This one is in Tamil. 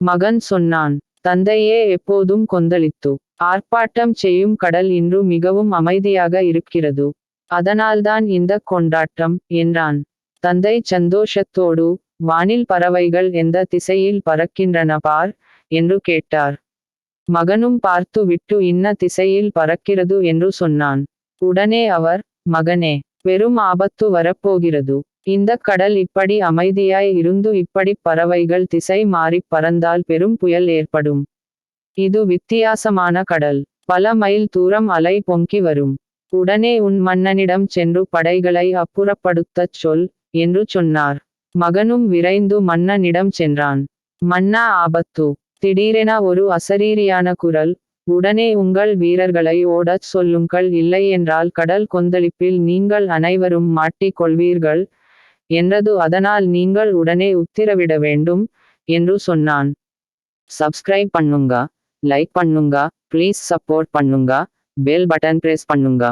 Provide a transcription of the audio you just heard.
மகன் சொன்னான் தந்தையே எப்போதும் கொந்தளித்து ஆர்ப்பாட்டம் செய்யும் கடல் இன்று மிகவும் அமைதியாக இருக்கிறது. அதனால்தான் இந்த கொண்டாட்டம் என்றான். தந்தை சந்தோஷத்தோடு வானில் பறவைகள் எந்த திசையில் பறக்கின்றன பார் என்று கேட்டார். மகனும் பார்த்து விட்டு இன்ன திசையில் பறக்கிறது என்று சொன்னான். உடனே அவர் மகனே பெரும் ஆபத்து வரப்போகிறது. இந்த கடல் இப்படி அமைதியாய் இருந்து இப்படி பறவைகள் திசை மாறிப் பறந்தால் பெரும் புயல் ஏற்படும். இது வித்தியாசமான கடல். பல மைல் தூரம் அலை பொங்கி வரும். உடனே உன் மன்னனிடம் சென்று படைகளை அப்புறப்படுத்தச் சொல் என்று சொன்னார். மகனும் விரைந்து மன்னனிடம் சென்றான். மன்னா ஆபத்து. திடீரென ஒரு அசரீரியான குரல் உடனே உங்கள் வீரர்களை ஓடச் சொல்லுங்கள். இல்லையென்றால் கடல் கொந்தளிப்பில் நீங்கள் அனைவரும் மாட்டிக் கொள்வீர்கள் என்றது அதனால் நீங்கள் உடனே உத்திரவிட வேண்டும் என்று சொன்னான். சப்ஸ்கிரைப் பண்ணுங்க லைக் பண்ணுங்க ப்ளீஸ் சப்போர்ட் பண்ணுங்க பெல் பட்டன் பிரஸ் பண்ணுங்க.